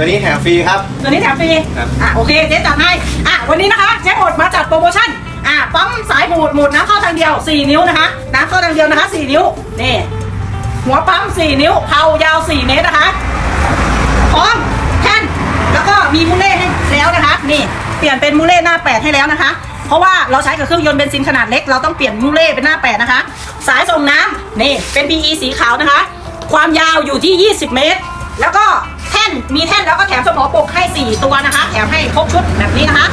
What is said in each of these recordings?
ตัวนี้แถมฟรีครับ ตัวนี้แถมฟรีครับ อะโอเคเจ๊จัดให้อะวันนี้นะคะเจ๊หมดมาจัดโปรโมชั่นอะปั๊มสายบูดหมุดน้ำเข้าทางเดียว 4 นิ้วนะคะน้ำเข้าทางเดียวนะคะ 4 นิ้วนี่หัวปั๊ม 4 นิ้วเผายาว 4 เมตรนะคะพร้อมแท่นแล้วก็มีมูเล่ให้แล้วนะคะ นี่เปลี่ยนเป็นมูเล่หน้า 8 ให้แล้วนะคะ เพราะว่าเราใช้กับเครื่องยนต์เบนซินขนาดเล็กเราต้องเปลี่ยนมูเล่เป็นหน้า 8 นะคะ สายส่งน้ำนี่เป็น PE สีขาวนะคะ ความยาวอยู่ที่ 20 เมตร แล้วก็แท่ นมีแท่นแล้วก็แถมสมอปกให้ 4 ตัวนะคะ แถมให้ครบชุดแบบนี้นะคะ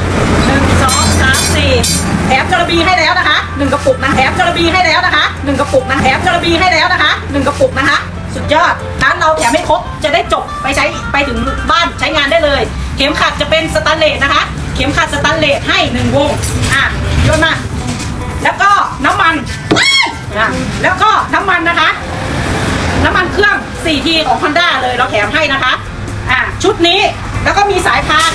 1 2 3 4 แถมจระบีให้แล้วนะคะ 1 กระปุกนะแถมจระบีให้แล้วนะคะ 1 กระปุกนะแถมจระบีให้แล้วนะคะ 1 กระปุกนะคะ สุดยอดร้านเราแถมให้ครบจะได้จบไปใช้ไปถึงบ้านใช้งานได้เลย เข็มขัดจะเป็นสแตนเลสนะคะ เข็มขัดสแตนเลสให้ 1 วงอะโยนมาแล้วก็น้ำมันอะแล้วก็น้ำมันนะคะ น้ำมันเครื่อง 4T ของ Honda เลยเราแถมให้นะคะ ชุดนี้แล้วก็มีสายพาน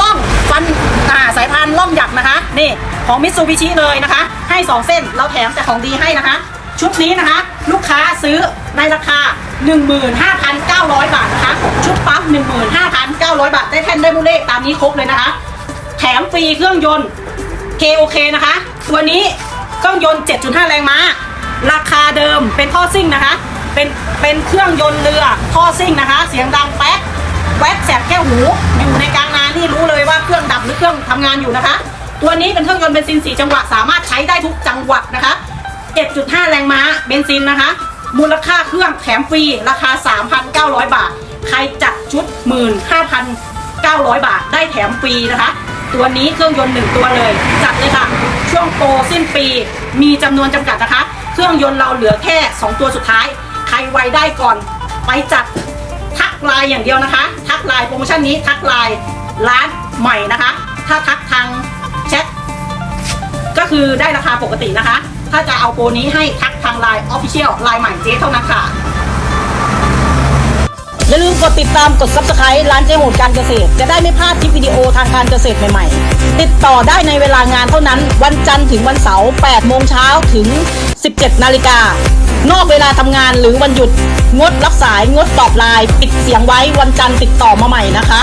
ล่องฟันอ่าสายพานล่องหยักนะคะนี่ของมิตซูบิชิเลยนะคะ ให้ 2 เส้นเราแถมแต่ของดีให้นะคะ ชุดนี้นะคะ ลูกค้าซื้อในราคา 15,900 บาทนะคะ ชุดปั๊ม15,900 บาท ได้แท่นได้มูเล่ตามนี้ครบเลยนะคะ แถมฟรีเครื่องยนต์ KOK นะคะ ตัวนี้เครื่องยนต์ 7.5 แรงม้า ราคาเดิมเป็นท่อซิ่งนะคะ เป็นเป็นเครื่องยนต์เรือท่อซิ่งนะคะ เสียงดังแป๊กแวดแสบแก้วหู อยู่ในกลางนานี่รู้เลยว่าเครื่องดับหรือเครื่องทำงานอยู่นะคะ ตัวนี้เป็นเครื่องยนต์เบนซิน4จังหวะสามารถใช้ได้ทุกจังหวัดนะคะ 7.5 แรงม้าเบนซินนะคะ มูลค่าเครื่องแถมฟรีราคา 3,900 บาท ใครจัดชุด 15,900 บาทได้แถมฟรีนะคะ ตัวนี้เครื่องยนต์หนึ่งตัวเลย จัดเลยค่ะ ช่วงโปรสิ้นปีมีจำนวนจำกัดนะคะ เครื่องยนต์เราเหลือแค่ 2 ตัวสุดท้าย ไวได้ก่อน ไปจัดทักไลน์อย่างเดียวนะคะ ทักไลน์โปรโมชั่นนี้ทักไลน์ร้านใหม่นะคะ ถ้าทักทางแชทก็คือได้ราคาปกตินะคะ ถ้าจะเอาโปรนี้ให้ทักทางไลน์ออฟฟิเชียลไลน์ใหม่เจ๊เท่านั้นค่ะ อย่าลืมกดติดตามกด subscribe ร้านเจ๊โหดการเกษตร จะได้ไม่พลาดคลิปวิดีโอทางการเกษตรใหม่ๆ ติดต่อได้ในเวลางานเท่านั้น วันจันทร์ถึงวันเสาร์8โมงเช้าถึง 17 นาฬิกา นอกเวลาทำงานหรือวันหยุดงดรับสายงดตอบไลน์ปิดเสียงไว้วันจันทร์ติดต่อมาใหม่นะคะ